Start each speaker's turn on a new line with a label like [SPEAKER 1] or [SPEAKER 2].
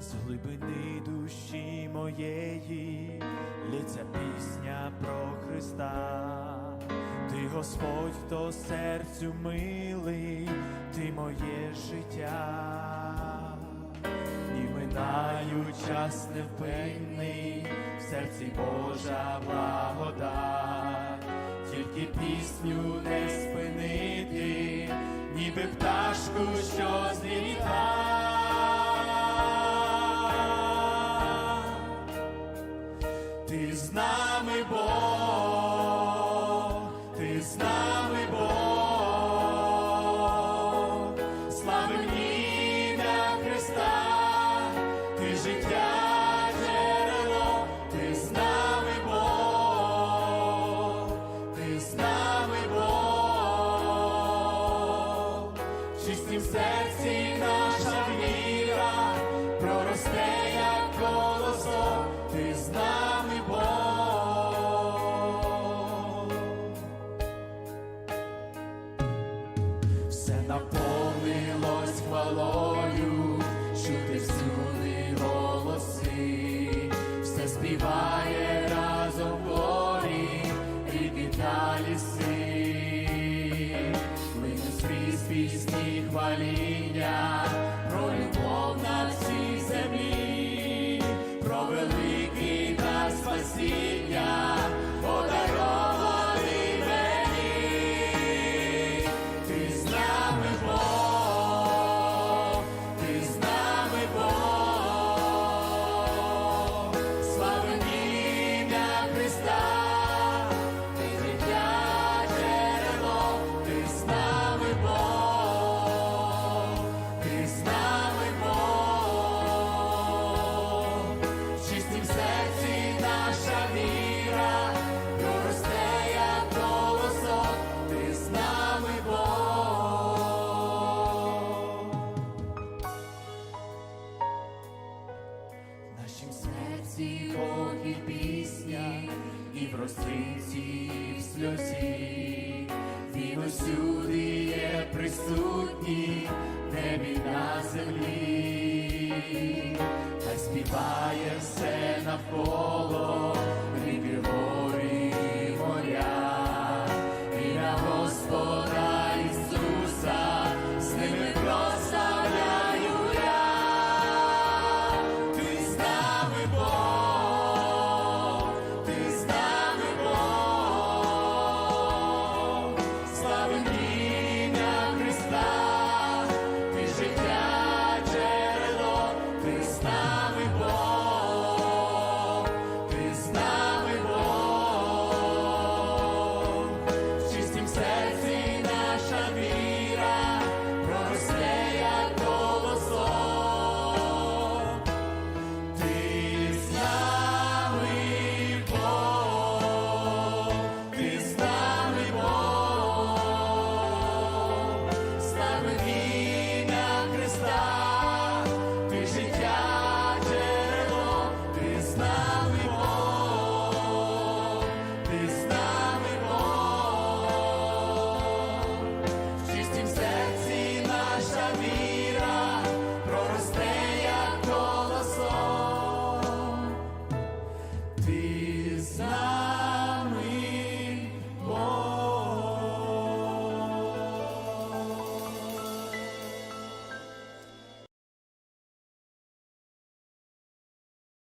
[SPEAKER 1] з глибини душі моєї лється пісня про Христа. Ти Господь, хто серцю милий, ти моє життя. І минаю час невпинний, в серці Божа благодать, тільки пісню не спинити, ніби пташку, що зліта. З нами Бог, ти з нами Бог, славим ім'я Христа, ти життя джерело, ти з нами Бог, ти з нами Бог, чистім серці хвалою, чути всюди голоси, все співає разом горі, ріки та ліси, Лине скрізь пісні хваління, В нашім серці Бог пісня, і в розцвіті, і в сльозі, він усюди є присутній, небі на землі, хай співає все навколо,